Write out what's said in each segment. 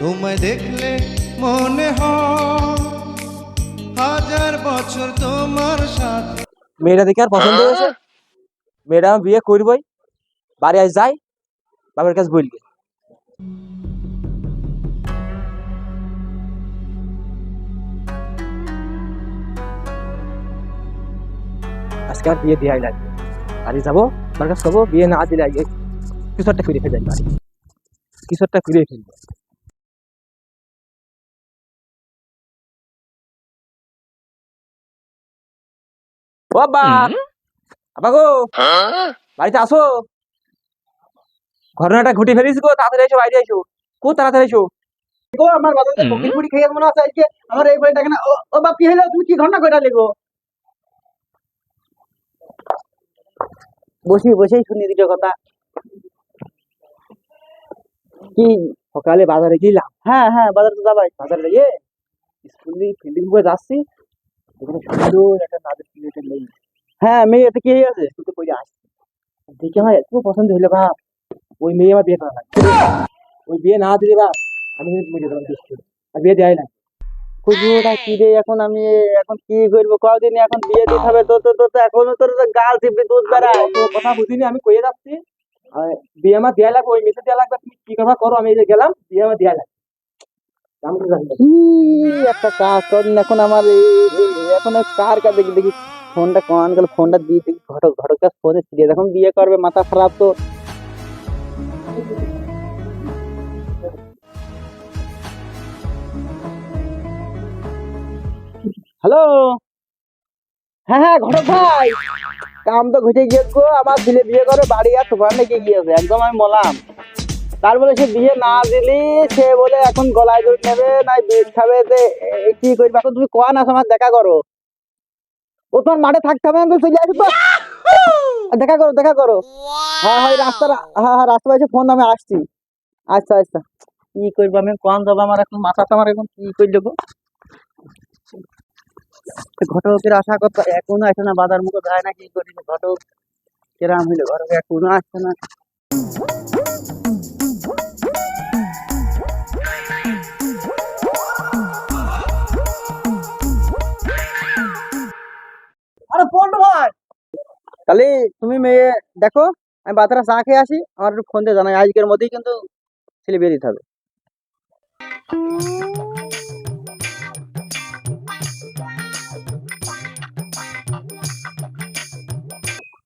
তোমায় দেখলে মনে হয় হাজার বছর তোমার সাথে। মেয়েটা দেখে আর পছন্দ হয়েছে? মেয়েটা আমি বিয়ে করবই। বাড়ি আজ যাই বাবার কাছে বললি আজকে আর বিয়ে দেওয়াই লাগবে। বাড়ি যাব আমার কাছে যাব বিয়ে না দিলে কিছু একটা ফিরে ফেলে বাড়ি। কিছু একটা ফিরে ফেলব। ও বা আবা গো! বাড়িতে আসো! ঘটনাটা ঘটে ফেলিস গো তাড়াতাড়ি এসো বাইরে এসো। খুব তাড়াতাড়ি এসো। গো আমার বাজারে পকিট পুরি খেয়ে মনে আছে আজকে। আমার এই বইটা কেন? ও- বাপ কি হলো? তুমি কি ঘটনা কইরা লিগো? বসি বসেই শুনি দুটো কথা। কি সকালে বাজারে গেলাম? হ্যাঁ হ্যাঁ বাজার তো যাবাই। বাজারে গিয়ে স্কুল ফিল্ডিং করে যাচ্ছি। এখানে সুন্দর একটা নাচের প্লেটের নেই হ্যাঁ মেয়ে এতে কি আছে? শুধু করে আসছি। দেখে আমার এত পছন্দ হলো বাপ। ওই মেয়ে আমার বিয়ে করা লাগবে। ওই বিয়ে না দিলে বাপ আমি কিন্তু মরে যাব বেশ আর বিয়ে দেয় না। কুকুরটা কি রে এখন আমি এখন কি করব? কদিন এখন বিয়ে দিতে হবে? তো তো তো এখনও তোর গাল চিপড়ি দুধ বেড়ায়। তো কথা বুঝিনি আমি কয়ে যাচ্ছি। বিয়ে আমার দেয়া লাগবে ওই মেসে দেয়া লাগবে তুমি কি কথা করো? আমি এই যে গেলাম বিয়ে আমার দেয়া লাগবে। একটা কাজ এখন আমার এখন কার কাছে দেখি ফোনটা কমান গেল ফোনটা দিয়ে দেখি, ঘটক ঘটক ফোনে এখন বিয়ে করবে, মাথা খারাপ তো। হ্যালো? হ্যাঁ হ্যাঁ ঘটক ভাই। কাম তো ঘটে গিয়ে আমার দিলে বিয়ে করে বাড়ি আর তোমার নাকি গিয়েছে, একদম আমি মলাম। তার বলে সে বিয়ে না দিলি সে বলে এখন গলায় দড়ি নেবে নাই বিষ খাবে যে কি করবে? এখন তুমি কোয়া না আমার দেখা করো। ও তোমার মাঠে থাকতে হবে না তুমি চলে আসবে দেখা করো দেখা করো। হ্যাঁ হ্যাঁ রাস্তা হ্যাঁ হ্যাঁ রাস্তা পাইছে ফোন আমি আসছি। আচ্ছা আচ্ছা। কি করব আমি? কোন যাব আমার এখন? মাথা আমার এখন কি করলে গো? ঘটকের আশা করতে এখনও আসে না বাজার মুখে যায় না কি করি? ঘটক কেরাম হইলে ঘটক এখনও আসছে না। তাহলে তুমি মেয়ে দেখো আমি বাচ্চারা চা খেয়ে আসি আমার একটু ফোন দিয়ে জানাই। আজকের মধ্যেই কিন্তু ছেলে বিয়ে দিতে হবে।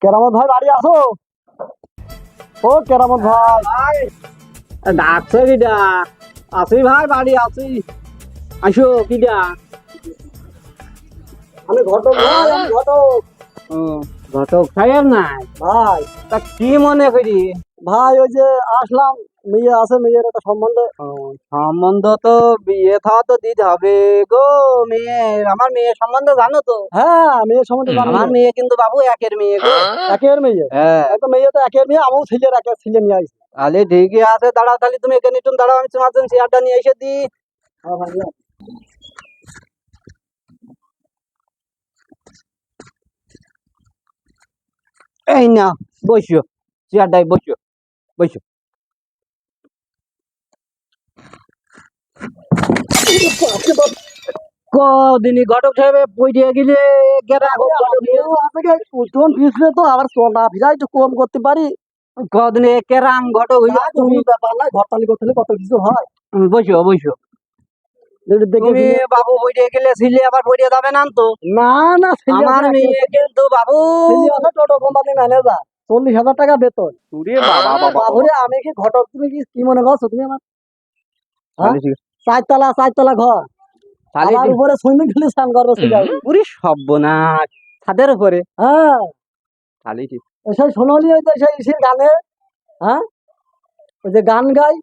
কেরামত ভাই বাড়ি আসো। ও কেরামত ভাই। ডাকছে কিটা আসি ভাই বাড়ি আসি। আসো কিটা আমি ঘটক ভাই আমি ঘটক। ঘটক সাহেব নাই? ভাই। তা কি মনে করি? ভাই ওই যে আসলাম মেয়ে আছে মেয়ের একটা সম্বন্ধ। সম্বন্ধ তো বিয়ে থা তো দিতে হবে গো মেয়ের। আমার মেয়ের সম্বন্ধ জানো তো? হ্যাঁ মেয়ের সম্বন্ধ আমার মেয়ে কিন্তু বাবু একের মেয়ে গো। একের মেয়ে? হ্যাঁ। তো মেয়ে তো একের মেয়ে আমিও ছেলের একের ছেলে নিয়ে আসি। তাহলে ঠিকই আছে দাঁড়াও তাহলে তুমি এখানে একটু দাঁড়াও আমি তোমার জন্য চেয়ারটা নিয়ে এসে দিই। এই না বসো চেয়ারটাই বসো বসো কদিনই ঘটক সাহেব পইটিয়ে গেলে গেরা পিছলে তো আবার চলা ভিজা একটু কম করতে পারি। কদিনে কেরাম ঘটক হইয়া তুমি ব্যাপার নাই ঘরতালি করতে কত কিছু হয়। বসো বসো তুমি বাবু বইটিয়ে গেলে ছিলে আবার বইটিয়ে যাবে না তো? না না আমার মেয়ে কিন্তু বাবু। টোটো কোম্পানি ম্যানেজার চল্লিশ হাজার টাকা বেতন। বাবুরে আমি কি ঘটক? তুমি কি কি মনে করছ তুমি আমার? হ্যাঁ? চারতলা চারতলা ঘর। উপরে সুইমিং পুলে স্নান করব পুরি সর্বনাশ। ছাদের উপরে। হ্যাঁ। সেই সোনালি ওই যে সেই সেই গানে হ্যাঁ? ওই যে গান গাই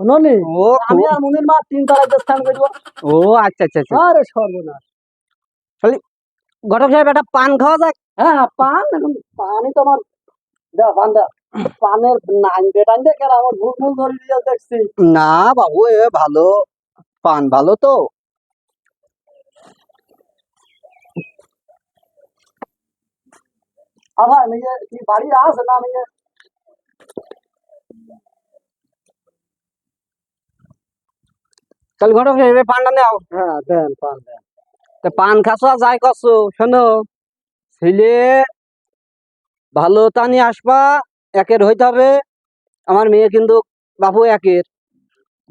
শোনি ও আমি আর মুনির মা তিন যে স্নান করব। ও আচ্ছা আচ্ছা আচ্ছা। আরে সর্বনাশ। ঘটক সাহেব একটা পান খাওয়া যাক হ্যাঁ পান এখন পানি তো আমার দা পান দা। পানের নাইনতে টাইনতে কেন আমার ভুল ভুল করে দিয়ে দেখছি না বাবু এ ভালো। পান ভালো তো। আবার মেয়ে কি বাড়ি আছে না মেয়ে তাহলে ঘটক সাহেব এই পানটা নাও। হ্যাঁ দেন পান দেন। তা পান খাসা যাই করছ শোনো ছেলে ভালো তা নিয়ে আসবা একের হইতে হবে আমার মেয়ে কিন্তু বাবু একের।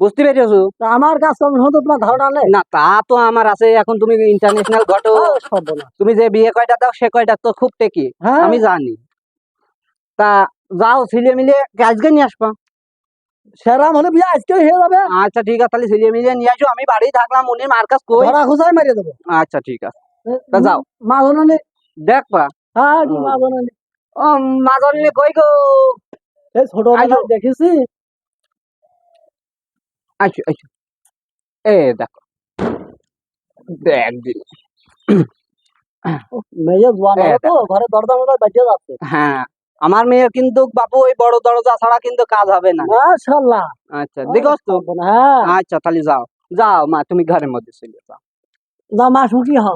বুঝতে পেরেছ? তা আমার কাজ কম হতো তোমার ধারণা নেই। না তা তো আমার আছে এখন তুমি ইন্টারন্যাশনাল ঘটো। তুমি যে বিয়ে কয়টা দাও সে কয়টা তো খুব টেকি। হ্যাঁ। আমি জানি। তা যাও ছেলে মিলে আজকে নিয়ে আসবা। সেরাম হলে বিয়ে আজকে হয়ে যাবে। আচ্ছা ঠিক আছে তাহলে ছেলে মিলে নিয়ে আসো। আমি বাড়ি থাকলাম উনি মার কই? ধরা খুঁজাই মারিয়ে দেবো। আচ্ছা ঠিক আছে। তা যাও। মা দেখবা হ্যাঁ কি। ও। কই গো? এই আইলো। দেখেছি। আচ্ছা আচ্ছা এ দেখো। দেখ দিল মেয়ে জোয়ান তো ঘরে মধ্যে বেঁচে যাচ্ছে হ্যাঁ। আমার মেয়ের কিন্তু বাবু ওই বড় দরজা ছাড়া কিন্তু কাজ হবে না। মাশাআল্লাহ। আচ্ছা দেখো তো হ্যাঁ। আচ্ছা তাহলে যাও। যাও মা তুমি ঘরের মধ্যে চলে যাও। না মা সুখী হ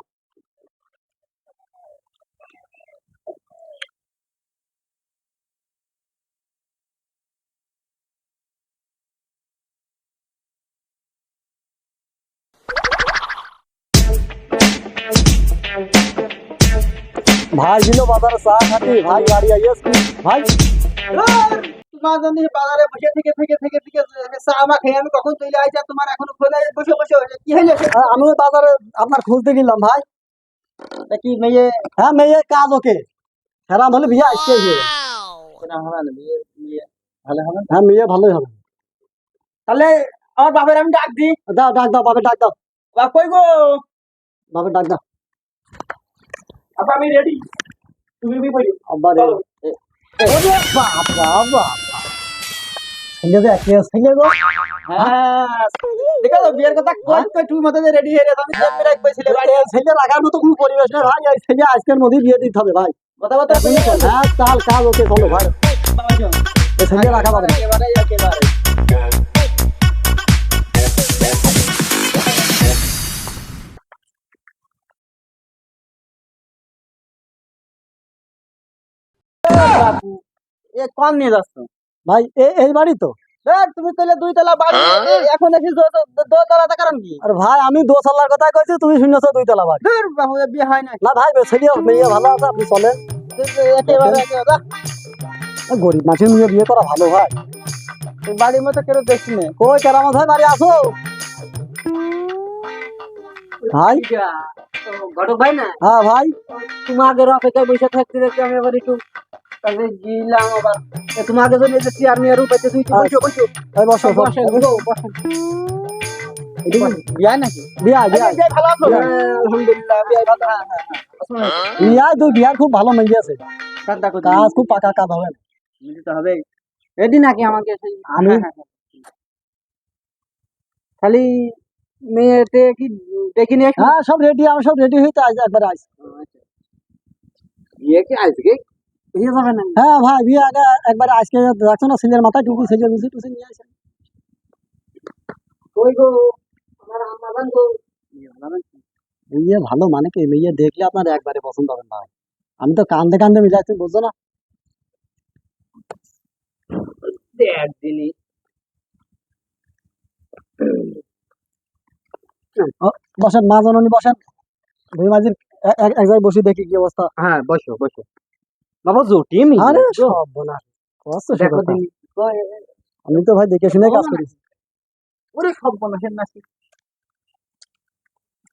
ভাই দিল বাজারে চা খাতি। ভাই গাড়ি আইয়াস ভাই। তোমার জন্য বাজারে বসে থেকে থেকে থেকে থেকে চা আমা খেয়ে আমি কখন চলে আইছি তোমার এখনও খোলা বসে বসে কি হইল? আমি বাজারে আপনার খুঁজতে গেলাম ভাই। কি মেয়ে? হ্যাঁ মেয়ে কাজ ওকে। হেরাম হলে বিয়ে না। হ্যাঁ মেয়ে ভালোই হবে। তাহলে আমার বাপের আমি ডাক দিই। দাও ডাক দাও বাপে ডাক দাও। বাপ কই গো? বাপে ডাক দাও। আপা আমি রেডি তুমি বি কই আব্বা রে ওরে বাপ বাপ বাপ ছেলে তো একে ছেলে গো হ্যাঁ দেখো বিয়ের কথা কই কই তুমি মতে রেডি হয়ে আমি সব মতো কোনো পরিবেশ ভাই এই ছেলে আজকের মধ্যে বিয়ে দিতে হবে ভাই কথা কথা হ্যাঁ কাল কাল ওকে চলো ভাই এই ছেলে রাখা। একেবারে এ কম নিয়ে যাচ্ছ। ভাই এই বাড়ি তো। তুমি তাহলে দুই তলা বাড়ি এখন দেখি দোতলাতে কারণ কি? আরে ভাই আমি দোতলার কথা কইছি তুমি শুনেছো দুই তলা বাড়ি। বাবু বিয়ে হয় না না ভাই ছেলে মেয়ে ভালো আছে আপনি চলেন। একেবারে একেবারে এ গরিব মানুষের মেয়ে বিয়ে করা ভালো ভাই। বাড়ির মতো কেউ দেখছি না কই কেরামত ভাই বাড়ি আসো ভাই? ঘটক ভাই না? হ্যাঁ ভাই। তোমাদের অপেক্ষায় বসে থাকতে দেখতে আমি আবার একটু তাহলে গিলাম আবার। তোমাকে যদি যে চেয়ার নিয়ে রূপাইতে তুই তো বসো বসো। বসো বসো। বসো, বিয়ে নাকি? বিয়া বিয়া ভালো আছো? আলহামদুলিল্লাহ বিয়ে ভালো। বিয়া দুই বিয়ার খুব ভালো মেয়ে আছে। কাজ খুব পাকা কাজ হবে। দিতে হবে রেডি নাকি আমাকে আমি হ্যাঁ, হ্যাঁ, হ্যাঁ। খালি মেয়েতে কি দেখে নিয়ে হ্যাঁ সব রেডি আমি সব রেডি হইতে আজ একবার আজ বিয়ে কি আজকে? হয়ে যাবে না। হ্যাঁ ভাই বিয়ে আগে একবার আজকে না ছেলের মাথায় টুপি সেজে বুঝি টুসি নিয়ে আসে। কই গো? আমার আমাজন গো মেয়ে ভালো মানে কি? মেয়ে দেখলে আপনার একবারে পছন্দ হবে ভাই। আমি তো কান্দে কান্দে মিলাচ্ছি বুঝছ না? বসেন মা জননী বসেন। দুই মাঝির এক জায়গায় বসে দেখি কি অবস্থা। হ্যাঁ বসো বসো। বাবা জুটি আরে সব বোনা কষ্ট দেখো। আমি তো ভাই দেখে শুনে কাজ করি। ওরে সব বনাসের নাকি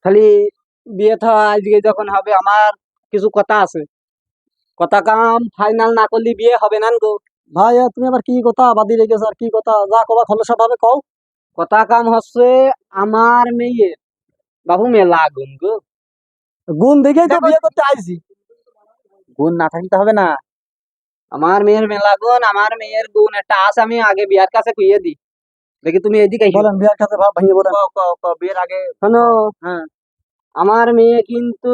খালি বিয়ে থা আজকে যখন হবে আমার কিছু কথা আছে। কথা কাম ফাইনাল না করলে বিয়ে হবে না গো। ভাই তুমি আবার কি কথা? বাদি রেখেছো আর কি কথা? যা কবা খলসা ভাবে কও। কথা কাম হচ্ছে আমার মেয়ে বাবু মেলা গুন গো। গুণ দেখেই তো বিয়ে করতে আইছি। গুণ না থাকতে হবে না। আমার মেয়ের মেলা গুণ আমার মেয়ের গুণ একটা আছে আমি আগে বিয়ার কাছে কুইয়ে দিই। দেখি তুমি এদিকে বলেন বিয়ার কাছে ভাব ভেঙে বলেন। ক ক ক বিয়ের আগে শোনো হ্যাঁ। আমার মেয়ে কিন্তু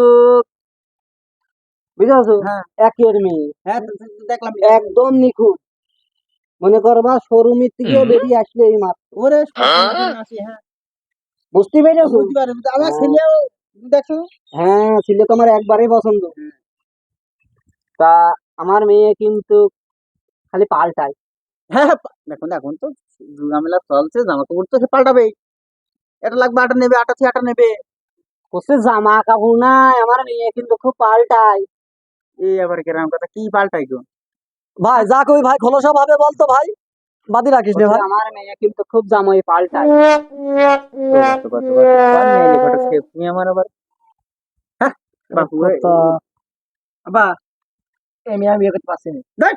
বুঝেছ? হ্যাঁ। একের মেয়ে। হ্যাঁ দেখলাম একদম নিখুঁত। মনে করবা শোরুমের থেকে বেরিয়ে আসলে এই মাত্র। ওরে নাকি, হ্যাঁ। বুঝতে পেরেছ? আমার ছেলেও দেখছ? হ্যাঁ ছেলে তো আমার একবারেই পছন্দ। তা আমার মেয়ে কিন্তু খালি পাল্টায়। হ্যাঁ পা- দেখুন এখন তো ঝামেলা চলছে জামা কাপড় তো সে পাল্টাবেই। এটা লাগবে আটা নেবে আটা থেকে আটা নেবে। বলছে জামা কাপড় নাই আমার মেয়ে কিন্তু খুব পাল্টাই এই আবার কেরাম কথা কি পাল্টাই গো? ভাই যা কই ভাই খোলসা ভাবে বলতো ভাই বাদি রাখিস না ভাই। আমার মেয়ে কিন্তু খুব জামাই পাল্টাই তুমি আমার আবার? হ্যাঁ বাবা। মেয়ে বিয়ে করতে পারছি না।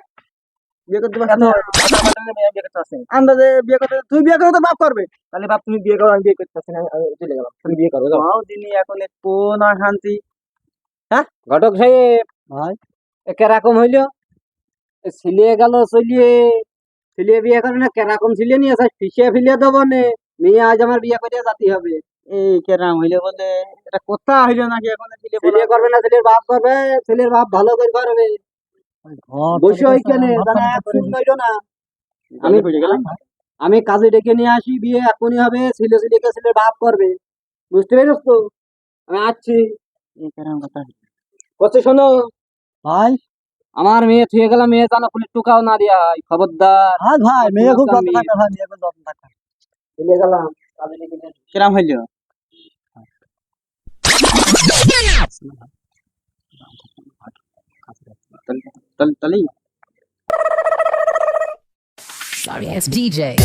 বিয়ে করতে পারছি না। মেয়ে বিয়ে করতে পারছি না। আন্দাজে বিয়ে করতে তুই বিয়ে করে তো বাপ করবে। তাহলে বাপ তুমি বিয়ে করো আমি বিয়ে করতে পারছি না আমি- আমি চলে গেলাম তুমি বিয়ে করো যাও। দিনই এখন কোন শান্তি ঘটক সাহেব। ভাই। কেরকম হইল? ছিলিয়ে গেল চলিয়ে। ছিলিয়ে বিয়ে করে না কেরকম ছিলিয়ে নিয়ে আসা ফিলিয়ে দেবো নে। মেয়ে আজ আমার বিয়ে করে জাতি হবে। এই কেরাম হইলে বলে এটা কোথা হইল নাকি এখন? ছেলে করবে না ছেলের বাপ করবে ছেলের বাপ ভালো করে করবে। আমি বুঝে গেলাম আমি কাজে ডেকে নিয়ে আসি বিয়ে এখনই হবে ছেলে ছেলেকে ছেলের বাপ করবে। বুঝতে পেরেছ তো? আমি আসছি। কথা। শোনো? ভাই? আমার মেয়ে থুয়ে গেলাম মেয়ে জানো পুলিশ টুকাও না দিয়া হয় খবরদার। হ্যাঁ ভাই মেয়ে খুব যত্ন থাকে ভাই মেয়ে খুব যত্ন থাকে। চলে গেলাম। কেরাম হইল? Sorry ass DJ.